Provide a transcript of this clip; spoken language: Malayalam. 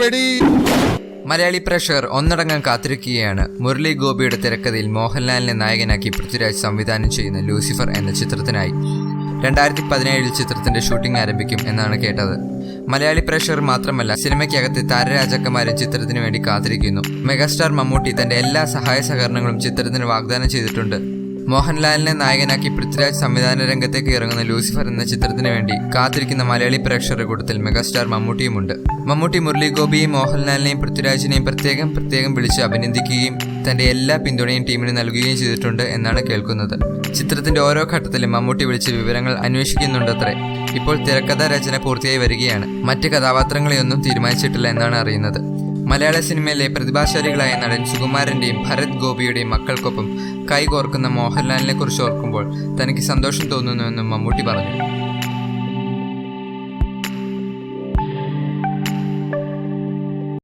വെടി. മലയാളി പ്രേക്ഷകർ ഒന്നടങ്കം കാത്തിരിക്കുകയാണ്. മുരളി ഗോപിയുടെ തിരക്കഥയിൽ മോഹൻലാലിനെ നായകനാക്കി പൃഥ്വിരാജ് സംവിധാനം ചെയ്യുന്ന ലൂസിഫർ എന്ന ചിത്രത്തിനായി. രണ്ടായിരത്തി പതിനേഴിൽ ചിത്രത്തിന്റെ ഷൂട്ടിംഗ് ആരംഭിക്കും എന്നാണ് കേട്ടത്. മലയാളി പ്രേക്ഷകർ മാത്രമല്ല സിനിമയ്ക്കകത്ത് താരരാജാക്കന്മാരും ചിത്രത്തിനു വേണ്ടി കാത്തിരിക്കുന്നു. മെഗാസ്റ്റാർ മമ്മൂട്ടി തന്റെ എല്ലാ സഹായ സഹകരണങ്ങളും ചിത്രത്തിന് വാഗ്ദാനം ചെയ്തിട്ടുണ്ട്. മോഹൻലാലിനെ നായകനാക്കി പൃഥ്വിരാജ് സംവിധാന രംഗത്തേക്ക് ഇറങ്ങുന്ന ലൂസിഫർ എന്ന ചിത്രത്തിന് വേണ്ടി കാത്തിരിക്കുന്ന മലയാളി പ്രേക്ഷകരുടെ കൂട്ടത്തിൽ മെഗാസ്റ്റാർ മമ്മൂട്ടിയുമുണ്ട്. മമ്മൂട്ടി മുരളി മോഹൻലാലിനെയും പൃഥ്വിരാജിനെയും പ്രത്യേകം പ്രത്യേകം വിളിച്ച് അഭിനന്ദിക്കുകയും തന്റെ എല്ലാ പിന്തുണയും ടീമിന് നൽകുകയും ചെയ്തിട്ടുണ്ട് എന്നാണ് കേൾക്കുന്നത്. ചിത്രത്തിന്റെ ഓരോ ഘട്ടത്തിലും മമ്മൂട്ടി വിളിച്ച് വിവരങ്ങൾ അന്വേഷിക്കുന്നുണ്ടത്രേ. ഇപ്പോൾ തിരക്കഥാ രചന പൂർത്തിയായി വരികയാണ്. മറ്റ് കഥാപാത്രങ്ങളെയൊന്നും തീരുമാനിച്ചിട്ടില്ല എന്നാണ് അറിയുന്നത്. മലയാള സിനിമയിലെ പ്രതിഭാശാലികളായ നടൻ സുകുമാരന്റെയും ഭരത് ഗോപിയുടെയും മക്കൾക്കൊപ്പം കൈകോർക്കുന്ന മോഹൻലാലിനെ കുറിച്ച് ഓർക്കുമ്പോൾ തനിക്ക് സന്തോഷം തോന്നുന്നുവെന്നും മമ്മൂട്ടി പറഞ്ഞു.